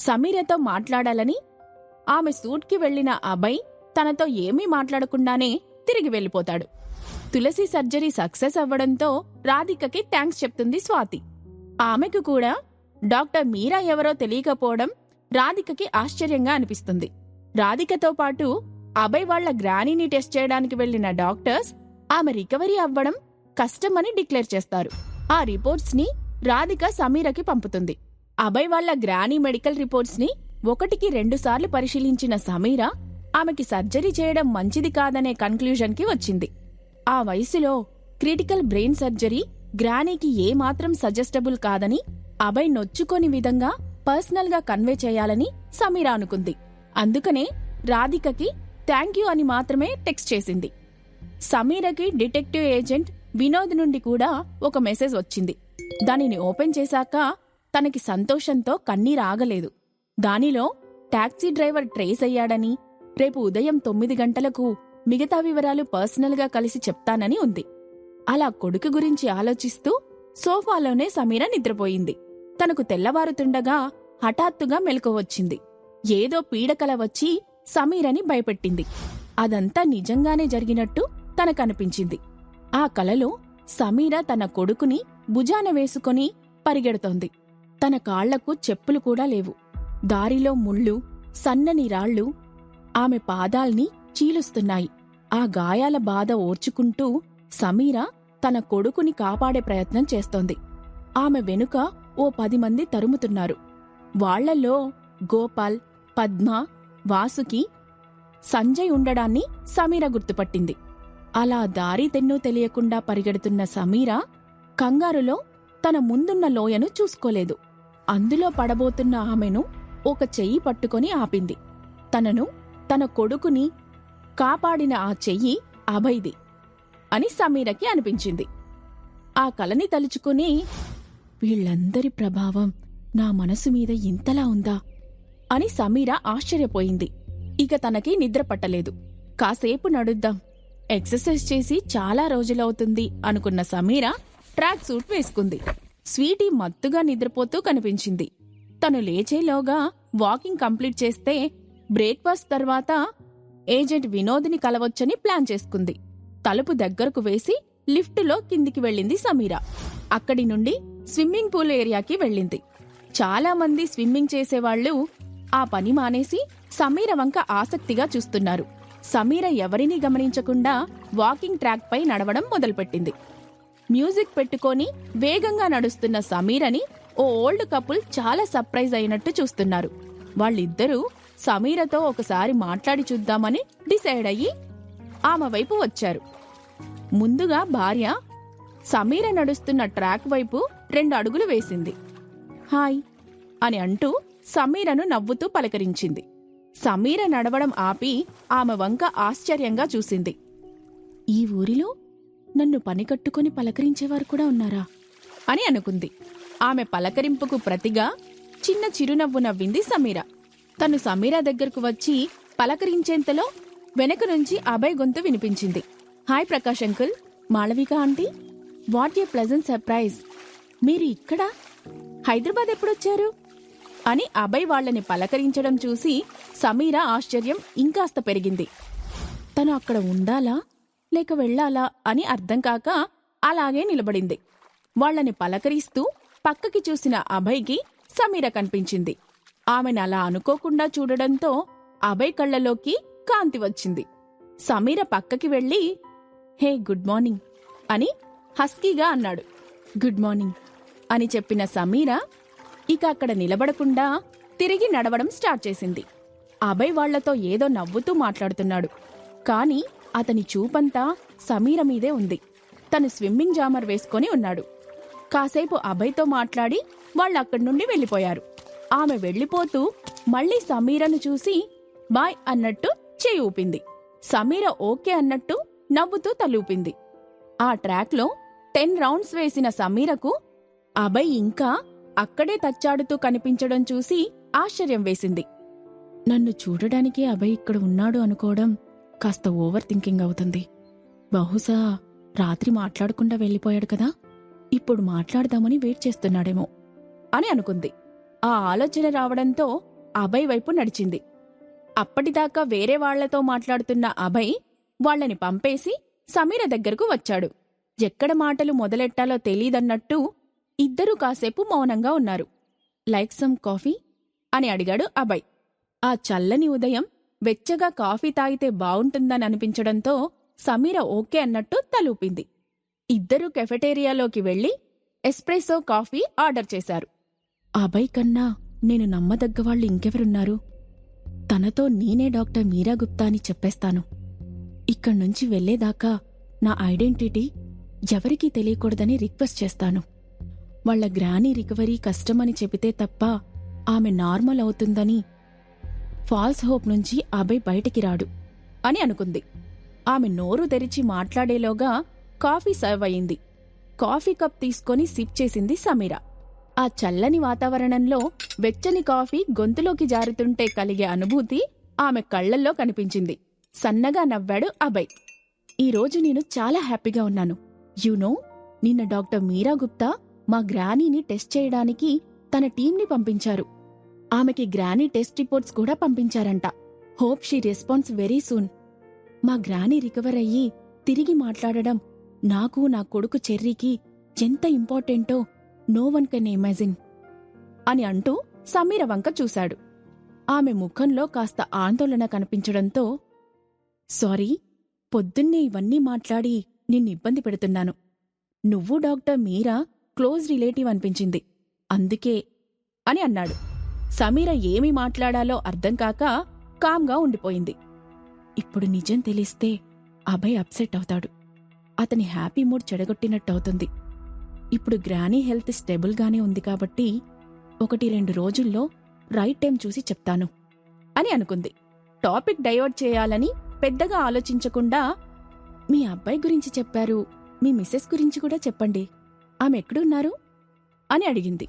సమీరతో మాట్లాడాలని ఆమె సూట్కి వెళ్ళిన అభయ్ తనతో ఏమీ మాట్లాడకుండానే తిరిగి వెళ్ళిపోతాడు. తులసి సర్జరీ సక్సెస్ అవ్వడంతో రాధికకి థ్యాంక్స్ చెప్తుంది స్వాతి. ఆమెకు కూడా డాక్టర్ మీరా ఎవరో తెలియకపోవడం రాధికకి ఆశ్చర్యంగా అనిపిస్తుంది. రాధికతో పాటు అభయ్ వాళ్ళ గ్రానీని టెస్ట్ చేయడానికి వెళ్ళిన డాక్టర్స్ ఆమె రికవరీ అవ్వడం కష్టమని డిక్లేర్ చేస్తారు. ఆ రిపోర్ట్స్ని రాధిక సమీరకి పంపుతుంది. అభయ్ వాళ్ళ గ్రానీ మెడికల్ రిపోర్ట్స్ని ఒకటికి రెండుసార్లు పరిశీలించిన సమీర ఆమెకి సర్జరీ చేయడం మంచిది కాదనే కన్క్లూజన్కి వచ్చింది. ఆ వయసులో క్రిటికల్ బ్రెయిన్ సర్జరీ గ్రానీకి ఏమాత్రం సజెస్టబుల్ కాదని అభయ్ నొచ్చుకోని విధంగా పర్సనల్గా కన్వే చేయాలని సమీర అనుకుంది. అందుకనే రాధికకి థ్యాంక్ యూ అని మాత్రమే టెక్స్ట్ చేసింది. సమీరకి డిటెక్టివ్ ఏజెంట్ వినోద్ నుండి కూడా ఒక మెసేజ్ వచ్చింది. దానిని ఓపెన్ చేశాక తనకి సంతోషంతో కన్నీరాగలేదు దానిలో టాక్సీ డ్రైవర్ ట్రేస్ అయ్యాడని రేపు ఉదయం తొమ్మిది గంటలకు మిగతా వివరాలు పర్సనల్గా కలిసి చెప్తానని ఉంది. అలా కొడుకు గురించి ఆలోచిస్తూ సోఫాలోనే సమీర నిద్రపోయింది. తనకు తెల్లవారుతుండగా హఠాత్తుగా మెలకువచ్చింది ఏదో పీడకల వచ్చి సమీరని భయపెట్టింది. అదంతా నిజంగానే జరిగినట్టు తనకనిపించింది. ఆ కలలో సమీర తన కొడుకుని భుజాన వేసుకొని పరిగెడుతోంది. తన కాళ్ళకు చెప్పులు కూడా లేవు. దారిలో ముళ్ళు సన్నని రాళ్ళు ఆమె పాదాల్ని చీలుస్తున్నాయి. ఆ గాయాల బాధ ఓర్చుకుంటూ సమీర తన కొడుకుని కాపాడే ప్రయత్నం చేస్తోంది. ఆమె వెనుక ఓ పది మంది తరుముతున్నారు. వాళ్ళలో గోపాల్ పద్మ వాసుకి సంజయ్ ఉండడాన్ని సమీర గుర్తుపట్టింది. అలా దారి తెన్నూ తెలియకుండా పరిగెడుతున్న సమీర కంగారులో తన ముందున్న లోయను చూసుకోలేదు. అందులో పడబోతున్న ఆమెను ఒక చెయ్యి పట్టుకొని ఆపింది. తనను తన కొడుకుని కాపాడిన ఆ చెయ్యి అభయ్ది అని సమీరకి అనిపించింది. ఆ కలని తలుచుకుని వీళ్ళందరి ప్రభావం నా మనసు మీద ఇంతలా ఉందా? అని సమీర ఆశ్చర్యపోయింది. ఇక తనకి నిద్ర పట్టలేదు. కాసేపు నడుద్దాం. ఎక్సర్సైజ్ చేసి చాలా రోజులవుతుంది అనుకున్న సమీర ట్రాక్ సూట్ వేసుకుంది. స్వీటీ మత్తుగా నిద్రపోతూ కనిపించింది. తను లేచేలోగా వాకింగ్ కంప్లీట్ చేస్తే బ్రేక్ఫాస్ట్ తర్వాత ఏజెంట్ వినోద్ని కలవచ్చని ప్లాన్ చేసుకుంది. తలుపు దగ్గరకు వేసి లిఫ్టులో కిందికి వెళ్ళింది సమీర. అక్కడి నుండి స్విమ్మింగ్ పూల్ ఏరియాకి వెళ్ళింది. చాలామంది స్విమ్మింగ్ చేసేవాళ్ళు ఆ పని మానేసి సమీర వంక ఆసక్తిగా చూస్తున్నారు. సమీర ఎవరినీ గమనించకుండా వాకింగ్ ట్రాక్ పై నడవడం మొదలుపెట్టింది. మ్యూజిక్ పెట్టుకొని వేగంగా నడుస్తున్న సమీరని ఓ ఓల్డ్ కపుల్ చాలా సర్ప్రైజ్ అయినట్టు చూస్తున్నారు. వాళ్ళిద్దరూ సమీరతో ఒకసారి మాట్లాడి చూద్దామని డిసైడ్ అయ్యి ఆమె వైపు వచ్చారు. ముందుగా భార్య సమీర నడుస్తున్న ట్రాక్ వైపు రెండు అడుగులు వేసింది. హాయ్ అని అంటూ సమీరను నవ్వుతూ పలకరించింది. సమీర నడవడం ఆపి ఆమె వంక ఆశ్చర్యంగా చూసింది. ఈ ఊరిలో నన్ను పని కట్టుకొని పలకరించేవారు కూడా ఉన్నారా? అని అనుకుంది. ఆమె పలకరింపుకు ప్రతిగా చిన్న చిరునవ్వు నవ్వింది సమీర. తను సమీర దగ్గరకు వచ్చి పలకరించేంతలో వెనక నుంచి అభయ్ గొంతు వినిపించింది. Hi Prakash uncle Malavika aunty. What a pleasant surprise. మీరు ఇక్కడ? హైదరాబాద్ ఎప్పుడొచ్చారు? అని అభయ్ వాళ్ళని పలకరించడం చూసి సమీర ఆశ్చర్యం ఇంకాస్త పెరిగింది. తను అక్కడ ఉండాలా? లేక వెళ్ళాలా అని అర్థం కాక అలాగే నిలబడింది. వాళ్ళని పలకరిస్తూ పక్కకి చూసిన అభయ్కి సమీర కనిపించింది. ఆమెను అలా అనుకోకుండా చూడడంతో అభయ్ కళ్ళలోకి కాంతి వచ్చింది. సమీర పక్కకి వెళ్ళి హే గుడ్ మార్నింగ్ అని హస్కీగా అన్నాడు. గుడ్ మార్నింగ్ అని చెప్పిన సమీర ఇక అక్కడ నిలబడకుండా తిరిగి నడవడం స్టార్ట్ చేసింది. అభయ్ వాళ్ళతో ఏదో నవ్వుతూ మాట్లాడుతున్నాడు. కానీ అతని చూపంతా సమీర మీదే ఉంది. తను స్విమ్మింగ్ జామర్ వేసుకొని ఉన్నాడు. కాసేపు అభయ్తో మాట్లాడి వాళ్ళు అక్కడి నుండి వెళ్ళిపోయారు. ఆమె వెళ్ళిపోతూ మళ్ళీ సమీరను చూసి బాయ్ అన్నట్టు చేయి ఊపింది. సమీర ఓకే అన్నట్టు నవ్వుతూ తలూపింది ఆ ట్రాక్లో టెన్ రౌండ్స్ వేసిన సమీరకు అభయ్ ఇంకా అక్కడే తచ్చాడుతూ కనిపించడం చూసి ఆశ్చర్యం వేసింది. నన్ను చూడడానికి అభయ్ ఇక్కడ ఉన్నాడు అనుకోవడం కాస్త ఓవర్ థింకింగ్ అవుతుంది. బహుశా రాత్రి మాట్లాడకుండా వెళ్ళిపోయాడు కదా. ఇప్పుడు మాట్లాడదామని వెయిట్ చేస్తున్నాడేమో అని అనుకుంది. ఆ ఆలోచన రావడంతో అభయ్ వైపు నడిచింది. అప్పటిదాకా వేరే వాళ్ళతో మాట్లాడుతున్న అభయ్ వాళ్ళని పంపేసి సమీర దగ్గరకు వచ్చాడు. ఎక్కడ మాటలు మొదలెట్టాలో తెలీదన్నట్టు ఇద్దరూ కాసేపు మౌనంగా ఉన్నారు. Like some coffee? అని అడిగాడు అభయ్. ఆ చల్లని ఉదయం వెచ్చగా కాఫీ తాగితే బావుంటుందని అనిపించడంతో సమీర ఓకే అన్నట్టు తలూపింది. ఇద్దరూ కెఫెటేరియాలోకి వెళ్ళి ఎస్ప్రెసో కాఫీ ఆర్డర్ చేశారు. అభయ్ కన్నా నేను నమ్మదగ్గ వాళ్ళు ఇంకెవరున్నారు? తనతో నేనే డాక్టర్ మీరా గుప్తా అని చెప్పేస్తాను. ఇక్కడ్నుంచి వెళ్ళేదాకా నా ఐడెంటిటీ ఎవరికీ తెలియకూడదని రిక్వెస్ట్ చేస్తాను. వాళ్ళ గ్రానీ రికవరీ కష్టమని చెబితే తప్ప ఆమె నార్మల్ అవుతుందని ఫాల్స్ హోప్ నుంచి అభయ్ బయటికి రాడు అని అనుకుంది. ఆమె నోరు తెరిచి మాట్లాడేలోగా కాఫీ సర్వ్ అయింది. కాఫీ కప్ తీసుకొని సిప్ చేసింది సమీర. ఆ చల్లని వాతావరణంలో వెచ్చని కాఫీ గొంతులోకి జారుతుంటే కలిగే అనుభూతి ఆమె కళ్ళల్లో కనిపించింది. సన్నగా నవ్వాడు అభయ్. ఈరోజు నేను చాలా హ్యాపీగా ఉన్నాను. యూనో నిన్న డాక్టర్ మీరా గుప్తా మా గ్రానీని టెస్ట్ చేయడానికి తన టీంని పంపించారు. ఆమెకి గ్రానీ టెస్ట్ రిపోర్ట్స్ కూడా పంపించారంట. Hope she response very soon. మా గ్రానీ రికవర్ అయ్యి తిరిగి మాట్లాడడం నాకు నా కొడుకు చెర్రీకి ఎంత ఇంపార్టెంటో నో వన్ కెన్ ఇమాజిన్ అని అంటూ సమీర వంక చూశాడు. ఆమె ముఖంలో కాస్త ఆందోళన కనిపించడంతో సారీ పొద్దున్నే ఇవన్నీ మాట్లాడి నిన్ను ఇబ్బంది పెడుతున్నాను. నువ్వు డాక్టర్ మీరా క్లోజ్ రిలేటివ్ అనిపించింది. అందుకే అని అన్నాడు. సమీర ఏమి మాట్లాడాలో అర్థం కాక కామ్గా ఉండిపోయింది. ఇప్పుడు నిజం తెలిస్తే అభయ్ అప్సెట్ అవుతాడు. అతని హ్యాపీ మూడ్ చెడగొట్టినట్టు అవుతుంది ఇప్పుడు గ్రానీ హెల్త్ స్టెబుల్గానే ఉంది కాబట్టి ఒకటి రెండు రోజుల్లో రైట్ టైం చూసి చెప్తాను అని అనుకుంది. టాపిక్ డైవర్ట్ చేయాలని పెద్దగా ఆలోచించకుండా మీ అబ్బాయి గురించి చెప్పారు మీ మిస్సెస్ గురించి కూడా చెప్పండి ఆమె ఎక్కడున్నారు అని అడిగింది.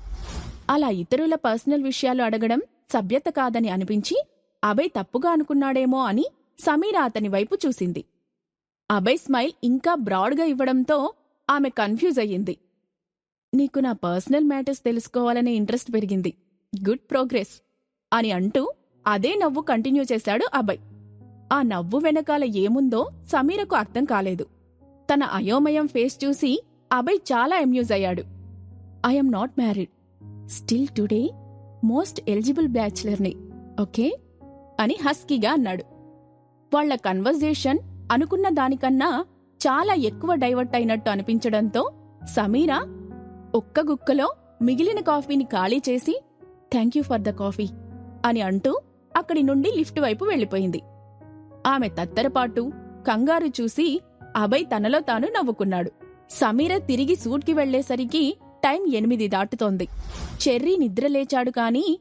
అలా ఇతరుల పర్సనల్ విషయాలు అడగడం సభ్యత కాదని అనిపించి అభయ్ తప్పుగా అనుకున్నాడేమో అని సమీర అతని వైపు చూసింది. అభయ్ స్మైల్ ఇంకా బ్రాడ్గా ఇవ్వడంతో ఆమె కన్ఫ్యూజ్ అయ్యింది. నీకు నా పర్సనల్ మ్యాటర్స్ తెలుసుకోవాలనే ఇంట్రెస్ట్ పెరిగింది. Good progress! అని అంటూ అదే నవ్వు కంటిన్యూ చేశాడు అభయ్. ఆ నవ్వు వెనకాల ఏముందో సమీరకు అర్థం కాలేదు. తన అయోమయం ఫేస్ చూసి అభయ్ చాలా అమ్యూజ్ అయ్యాడు. I'm not married. Still today most eligible బ్యాచులర్ని okay అని హస్కీగా అన్నాడు. వాళ్ళ కన్వర్జేషన్ అనుకున్న దానికన్నా చాలా ఎక్కువ డైవర్ట్ అయినట్టు అనిపించడంతో సమీరా ఒక్క గుక్కలో మిగిలిన కాఫీని ఖాళీ చేసి thank you for the coffee అని అంటూ అక్కడి నుండి లిఫ్ట్ వైపు వెళ్ళిపోయింది. ఆమె తత్తరపాటు కంగారు చూసి అభయ్ తనలో తాను నవ్వుకున్నాడు. సమీర తిరిగి సూట్కి వెళ్ళేసరికి టైం ఎనిమిది దాటుతోంది. చెర్రీ నిద్రలేచాడు కాని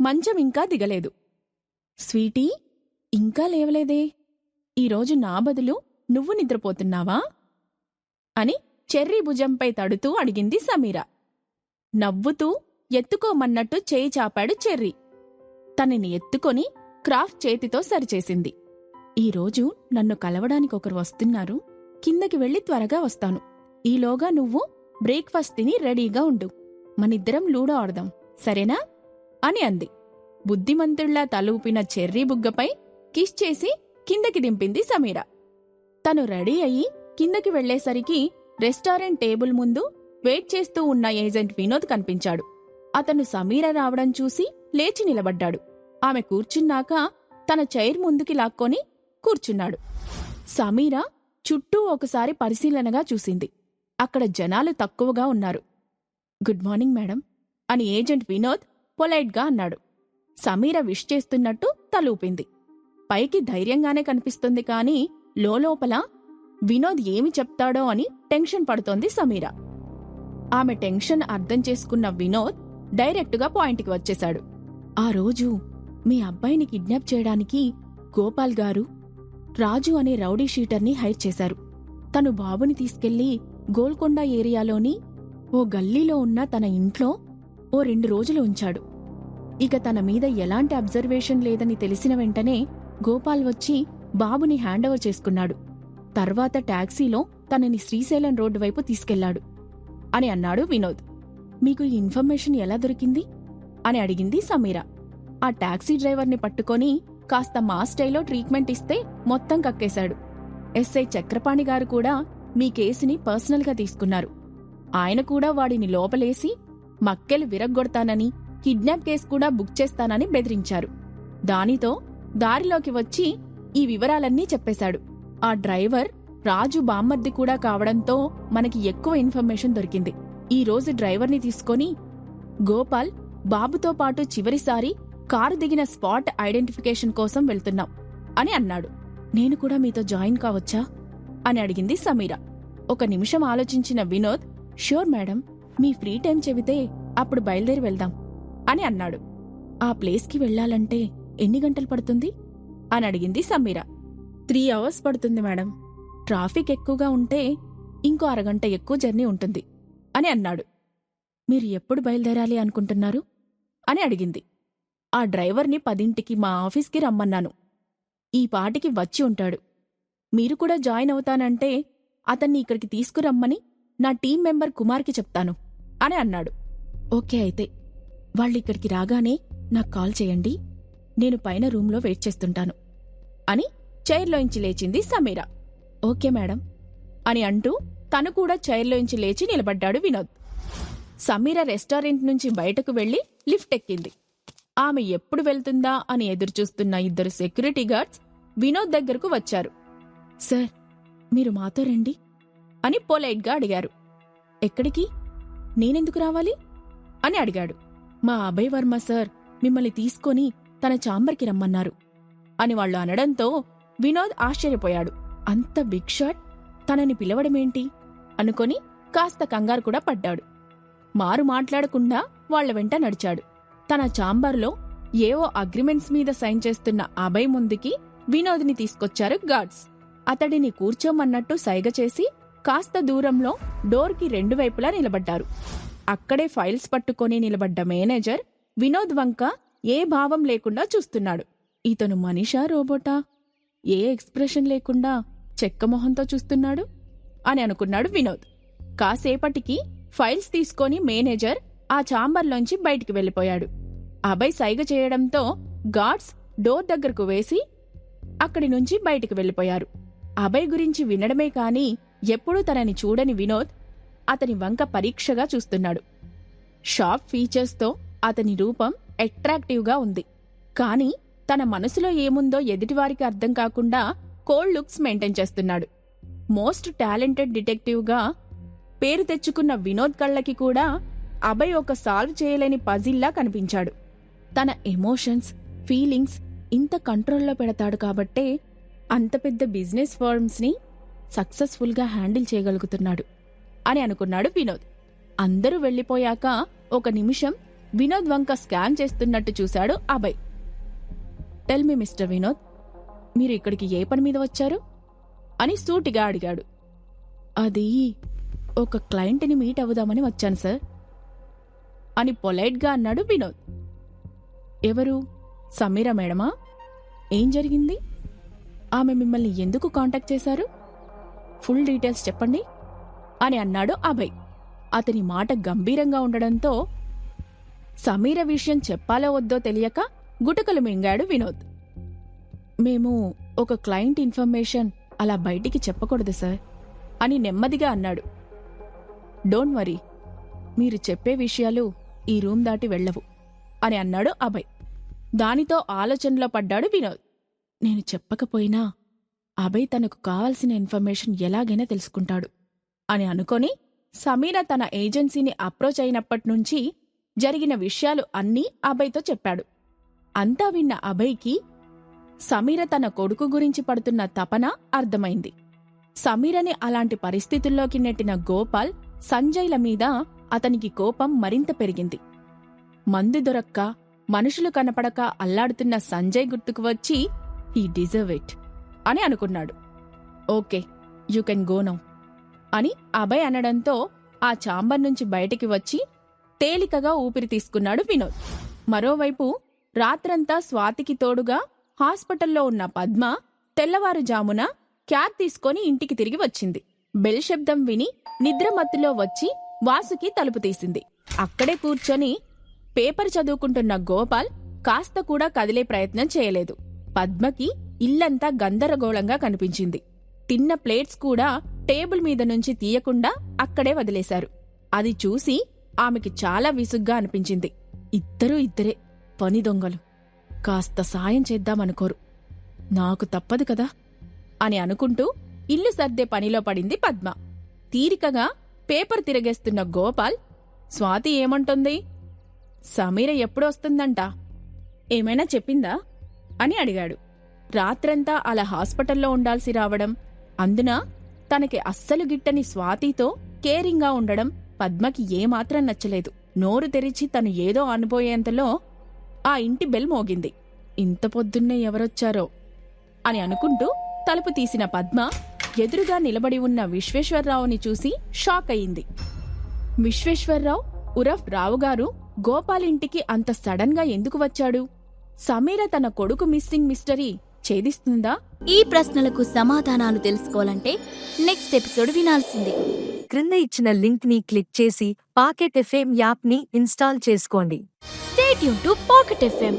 మంచం ఇంకా దిగలేదు. స్వీటీ ఇంకా లేవలేదే. ఈరోజు నా బదులు నువ్వు నిద్రపోతున్నావా? అని చెర్రీ భుజంపై తడుతూ అడిగింది సమీర. నవ్వుతూ ఎత్తుకోమన్నట్టు చేయి చాపాడు చెర్రీ. తనని ఎత్తుకొని క్రాఫ్ట్ చేతితో సరిచేసింది. ఈరోజు నన్ను కలవడానికి ఒకరు వస్తున్నారు. కిందకి వెళ్ళి త్వరగా వస్తాను. ఈలోగా నువ్వు బ్రేక్ఫాస్ట్ తిని రెడీగా ఉండు. మనిద్దరం లూడో ఆడదాం. సరేనా? అని అంది. బుద్ధిమంతుళ్ళా తలూపిన చెర్రీ బుగ్గపై కిష్ చేసి కిందకి దింపింది సమీర. తను రెడీ అయ్యి కిందకి వెళ్ళేసరికి రెస్టారెంట్ టేబుల్ ముందు వెయిట్ చేస్తూ ఉన్న ఏజెంట్ వినోద్ కనిపించాడు. అతను సమీర రావడం చూసి లేచి నిలబడ్డాడు. ఆమె కూర్చున్నాక తన చైర్ ముందుకి లాక్కొని కూర్చున్నాడు. సమీర చుట్టూ ఒకసారి పరిశీలనగా చూసింది. అక్కడ జనాలు తక్కువగా ఉన్నారు. గుడ్ మార్నింగ్ మేడం అని ఏజెంట్ వినోద్ పొలైట్గా అన్నాడు. సమీర విష్ చేస్తున్నట్టు తలూపింది. పైకి ధైర్యంగానే కనిపిస్తుంది కాని లోలోపల వినోద్ ఏమి చెప్తాడో అని టెన్షన్ పడుతోంది సమీర. ఆమె టెన్షన్ అర్థం చేసుకున్న వినోద్ డైరెక్టుగా పాయింట్కి వచ్చేశాడు. ఆ రోజు మీ అబ్బాయిని కిడ్నాప్ చేయడానికి గోపాల్ గారు రాజు అనే రౌడీ షీటర్ని హైర్ చేశారు. తను బాబుని తీసుకెళ్ళి గోల్కొండ ఏరియాలోని ఓ గల్లీలో ఉన్న తన ఇంట్లో ఓ రెండు రోజులు ఉంచాడు. ఇక తన మీద ఎలాంటి అబ్జర్వేషన్ లేదని తెలిసిన వెంటనే గోపాల్ వచ్చి బాబుని హ్యాండోవర్ చేసుకున్నాడు. తర్వాత టాక్సీలో తనని శ్రీశైలం రోడ్డు వైపు తీసుకెళ్ళాడు. అని అన్నాడు వినోద్. మీకు ఈ ఇన్ఫర్మేషన్ ఎలా దొరికింది? అని అడిగింది సమీర. ఆ టాక్సీ డ్రైవర్ని పట్టుకొని కాస్త మా స్టైల్లో ట్రీట్మెంట్ ఇస్తే మొత్తం కక్కేశాడు. ఎస్ఐ చక్రపాణి గారు కూడా మీ కేసుని పర్సనల్గా తీసుకున్నారు. ఆయన కూడా వాడిని లోపలేసి మక్కెలు విరగ్గొడతానని కిడ్నాప్ కేసు కూడా బుక్ చేస్తానని బెదిరించారు. దానితో దారిలోకి వచ్చి ఈ వివరాలన్నీ చెప్పేశాడు. ఆ డ్రైవర్ రాజు బామ్మర్ది కూడా కావడంతో మనకి ఎక్కువ ఇన్ఫర్మేషన్ దొరికింది. ఈ రోజు డ్రైవర్ని తీసుకొని గోపాల్ బాబుతో పాటు చివరిసారి కారు దిగిన స్పాట్ ఐడెంటిఫికేషన్ కోసం వెళ్తున్నాం అని అన్నాడు. నేను కూడా మీతో జాయిన్ కావచ్చా? అని అడిగింది సమీర. ఒక నిమిషం ఆలోచించిన వినోద్ ష్యూర్ మేడం మీ ఫ్రీ టైం చెబితే అప్పుడు బయలుదేరి వెళ్దాం అని అన్నాడు. ఆ ప్లేస్కి వెళ్ళాలంటే ఎన్ని గంటలు పడుతుంది? అని అడిగింది సమీర. త్రీ అవర్స్ పడుతుంది మేడం. ట్రాఫిక్ ఎక్కువగా ఉంటే ఇంకో అరగంట ఎక్కువ జర్నీ ఉంటుంది అని అన్నాడు. మీరు ఎప్పుడు బయలుదేరాలి అనుకుంటున్నారు? అని అడిగింది. ఆ డ్రైవర్ని పదింటికి మా ఆఫీస్కి రమ్మన్నాను. ఈ పాటికి వచ్చి ఉంటాడు. మీరు కూడా జాయిన్ అవుతానంటే అతన్ని ఇక్కడికి తీసుకురమ్మని నా టీం మెంబర్ కుమార్కి చెప్తాను అని అన్నాడు. ఓకే అయితే వాళ్ళిక్కడికి రాగానే నాకు కాల్ చేయండి నేను పైన రూంలో వెయిట్ చేస్తుంటాను అని చైర్లోంచి లేచింది సమీర. ఓకే మేడం అని అంటూ తను కూడా చైర్లోంచి లేచి నిలబడ్డాడు వినోద్. సమీర రెస్టారెంట్ నుంచి బయటకు వెళ్ళి లిఫ్ట్ ఎక్కింది. ఆమె ఎప్పుడు వెళ్తుందా అని ఎదురుచూస్తున్న ఇద్దరు సెక్యూరిటీ గార్డ్స్ వినోద్ దగ్గరకు వచ్చారు. సార్ మీరు మాతో రండి అని పొలైట్గా అడిగారు. ఎక్కడికి? నేనెందుకు రావాలి? అని అడిగాడు. మా అభయ్ వర్మ సార్ మిమ్మల్ని తీసుకొని తన చాంబర్కి రమ్మన్నారు అని వాళ్ళు అనడంతో వినోద్ ఆశ్చర్యపోయాడు. అంత బిగ్ షాట్? తనని పిలవడమేంటి? అనుకొని కాస్త కంగారు కూడా పడ్డాడు. మారు మాట్లాడకుండా వాళ్ళ వెంట నడిచాడు. తన చాంబర్లో ఏవో అగ్రిమెంట్స్ మీద సైన్ చేస్తున్న అభయ్ ముందుకి వినోద్ని తీసుకొచ్చారు గార్డ్స్ అతడిని కూర్చోమన్నట్టు సైగ చేసి కాస్త దూరంలో డోర్కి రెండు వైపులా నిలబడ్డారు. అక్కడే ఫైల్స్ పట్టుకొని నిలబడ్డ మేనేజర్ వినోద్ వంక ఏ భావం లేకుండా చూస్తున్నాడు. ఇతను మనిషా రోబోటా? ఏ ఎక్స్ప్రెషన్ లేకుండా చెక్కమొహంతో చూస్తున్నాడు? అని అనుకున్నాడు వినోద్. కాసేపటికి ఫైల్స్ తీసుకొని మేనేజర్ ఆ చాంబర్లోంచి బయటికి వెళ్ళిపోయాడు. అభయ్ సైగ చేయడంతో గార్డ్స్ డోర్ దగ్గరకు వేసి అక్కడి నుంచి బయటికి వెళ్ళిపోయారు. అభయ్ గురించి వినడమే కాని ఎప్పుడూ తనని చూడని వినోద్ అతని వంక పరీక్షగా చూస్తున్నాడు. షాప్ ఫీచర్స్తో అతని రూపం అట్రాక్టివ్గా ఉంది. కాని తన మనసులో ఏముందో ఎదుటివారికి అర్థం కాకుండా కోల్డ్ లుక్స్ మెయింటైన్ చేస్తున్నాడు. మోస్ట్ టాలెంటెడ్ డిటెక్టివ్గా పేరు తెచ్చుకున్న వినోద్ కళ్ళకి కూడా అభయ్ ఒక సాల్వ్ చేయలేని పజిల్లా కనిపించాడు. తన ఎమోషన్స్ ఫీలింగ్స్ ఇంత కంట్రోల్లో పెడతాడు కాబట్టే అంత పెద్ద బిజినెస్ ఫర్మ్స్ని సక్సెస్ఫుల్గా హ్యాండిల్ చేయగలుగుతున్నాడు అని అనుకున్నాడు వినోద్. అందరూ వెళ్ళిపోయాక ఒక నిమిషం వినోద్ వంక స్కాన్ చేస్తున్నట్టు చూశాడు Abhay. Tell me mister Vinod మీరు ఇక్కడికి ఏ పని మీద వచ్చారు? అని సూటిగా అడిగాడు. అది ఒక క్లయింట్ని మీట్ అవుదామని వచ్చాను సార్ అని పొలైట్గా అన్నాడు వినోద్. ఎవరు? సమీరా మేడమా? ఏం జరిగింది? ఆమె మిమ్మల్ని ఎందుకు కాంటాక్ట్ చేశారు? ఫుల్ డీటెయిల్స్ చెప్పండి అని అన్నాడు అభయ్. అతని మాట గంభీరంగా ఉండడంతో సమీర విషయం చెప్పాలో వద్దో తెలియక గుటకలు మింగాడు వినోద్. మేము ఒక క్లయింట్ ఇన్ఫర్మేషన్ అలా బయటికి చెప్పకూడదు సార్ అని నెమ్మదిగా అన్నాడు. డోంట్ వరీ మీరు చెప్పే విషయాలు ఈ రూమ్ దాటి వెళ్ళవు అని అన్నాడు అభయ్. దానితో ఆలోచనలో పడ్డాడు వినోద్. నేను చెప్పకపోయినా అభయ్ తనకు కావలసిన ఇన్ఫర్మేషన్ ఎలాగైనా తెలుసుకుంటాడు అని అనుకొని సమీర తన ఏజెన్సీని అప్రోచ్ అయినప్పట్నుంచి జరిగిన విషయాలు అన్నీ అభయ్తో చెప్పాడు. అంతా విన్న అభయ్కి సమీర తన కొడుకు గురించి పడుతున్న తపన అర్థమైంది. సమీరని అలాంటి పరిస్థితుల్లోకి నెట్టిన గోపాల్ సంజయ్ల మీద అతనికి కోపం మరింత పెరిగింది. మందు దొరక్క మనుషులు కనపడక అల్లాడుతున్న సంజయ్ గుర్తుకు వచ్చి ఈ డిజర్వ్ ఇట్ అని అనుకున్నాడు. Okay you can go now అని అభయ్ అనడంతో ఆ చాంబర్ నుంచి బయటికి వచ్చి తేలికగా ఊపిరి తీసుకున్నాడు వినోద్. మరోవైపు రాత్రంతా స్వాతికి తోడుగా హాస్పిటల్లో ఉన్న పద్మ తెల్లవారుజామున క్యాబ్ తీసుకొని ఇంటికి తిరిగి వచ్చింది. బెల్ శబ్దం విని నిద్రమత్తులో వచ్చి వాసుకి తలుపు తీసింది. అక్కడే కూర్చొని పేపర్ చదువుకుంటున్న గోపాల్ కాస్త కూడా కదిలే ప్రయత్నం చేయలేదు. పద్మకి ఇల్లంతా గందరగోళంగా కనిపించింది. తిన్న ప్లేట్స్ కూడా టేబుల్ మీద నుంచి తీయకుండా అక్కడే వదిలేశారు. అది చూసి ఆమెకి చాలా విసుగ్గా అనిపించింది. ఇద్దరూ ఇద్దరే పని దొంగలు. కాస్త సాయం చేద్దామనుకోరు. నాకు తప్పదు కదా అని అనుకుంటూ ఇల్లు సర్దే పనిలో పడింది పద్మ. తీరికగా పేపర్ తిరగేస్తున్న గోపాల్ స్వాతి ఏమంటుంది? సమీర ఎప్పుడొస్తుందంట? ఏమైనా చెప్పిందా? అని అడిగాడు. రాత్రంతా అలా హాస్పిటల్లో ఉండాల్సి రావడం అందున తనకి అస్సలు గిట్టని స్వాతితో కేరింగ్గా ఉండడం పద్మకి ఏమాత్రం నచ్చలేదు. నోరు తెరిచి తను ఏదో అనుపోయేంతలో ఆ ఇంటి బెల్ మోగింది. ఇంత పొద్దున్నే ఎవరొచ్చారో అని అనుకుంటూ తలుపు తీసిన పద్మ ఎదురుగా నిలబడి ఉన్న విశ్వేశ్వరరావుని చూసి షాక్ అయింది. విశ్వేశ్వరరావు ఉరఫ్ రావుగారు గోపాలింటికి అంత సడన్గా ఎందుకు వచ్చాడు? సమీర తన కొడుకు మిస్సింగ్ మిస్టరీ ఛేదిస్తుందా? ఈ ప్రశ్నలకు సమాధానాలు తెలుసుకోవాలంటే నెక్స్ట్ ఎపిసోడ్ వినాల్సిందే. క్రింద ఇచ్చిన లింక్ని క్లిక్ చేసి పాకెట్ ఎఫ్ఎం యాప్ని ఇన్స్టాల్ చేసుకోండి. స్టేట్ యూన్ టు పాకెట్ ఎఫ్ఎం